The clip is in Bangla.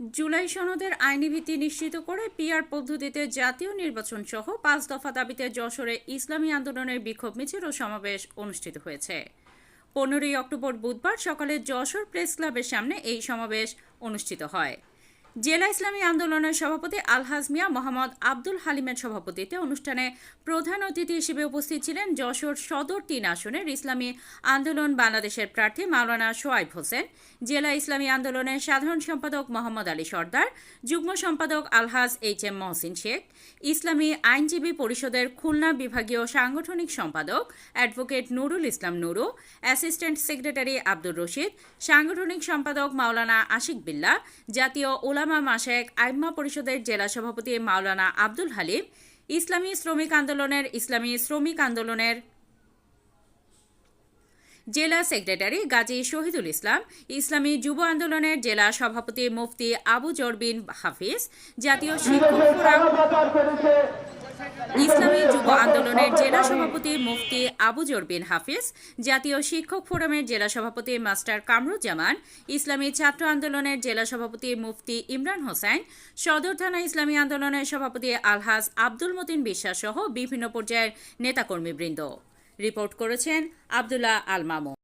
জুলাই সনদের আইনি ভিত্তি নিশ্চিত করে পিআর পদ্ধতিতে জাতীয় নির্বাচন সহ পাঁচ দফা দাবিতে যশোরে ইসলামী আন্দোলনের বিক্ষোভ মিছিল ও সমাবেশ অনুষ্ঠিত হয়েছে। পনেরোই অক্টোবর বুধবার সকালে যশোর প্রেস ক্লাবের সামনে এই সমাবেশ অনুষ্ঠিত হয়। জেলা ইসলামী আন্দোলনের সভাপতি আলহাজ মিয়া মোহাম্মদ আব্দুল হালিমের সভাপতিত্বে অনুষ্ঠানে প্রধান অতিথি হিসেবে উপস্থিত ছিলেন যশোর সদর তিন আসনের ইসলামী আন্দোলন বাংলাদেশের প্রার্থী মাওলানা সোয়াইব হোসেন, জেলা ইসলামী আন্দোলনের সাধারণ সম্পাদক মোহাম্মদ আলী সর্দার, যুগ্ম সম্পাদক আলহাজ এইচ এম মহসিন শেখ, ইসলামী আইনজীবী পরিষদের খুলনা বিভাগীয় সাংগঠনিক সম্পাদক advocate Nurul Islam Nuru, assistant secretary Abdur Rashid, সাংগঠনিক সম্পাদক মাওলানা আশিক বিল্লা, জাতীয় ওলামা মাসেক আইম্মা পরিষদের জেলা সভাপতি মাওলানা আব্দুল হালিম, ইসলামী শ্রমিক আন্দোলনের ইসলামী শ্রমিক আন্দোলনের জেলা সেক্রেটারি গাজী শহীদুল ইসলাম, ইসলামী যুব আন্দোলনের জেলা সভাপতি মুফতি আবু জরবিন হাফিজ, জাতীয় শিক্ষক ইসলামী যুব আন্দোলনের জেলা সভাপতি মুফতি আবু জরবিন হাফিজ, জাতীয় শিক্ষক ফোরামের জেলা সভাপতি মাস্টার কামরুজ্জামান, ইসলামী ছাত্র আন্দোলনের জেলা সভাপতি মুফতি ইমরান হোসেন, সদর থানা ইসলামী আন্দোলনের সভাপতি আলহাজ আব্দুল মতিন বিশ্বাস সহ বিভিন্ন পর্যায়ের নেতাকর্মীবৃন্দ। রিপোর্ট করেছেন আবদুল্লাহ আল মামুন।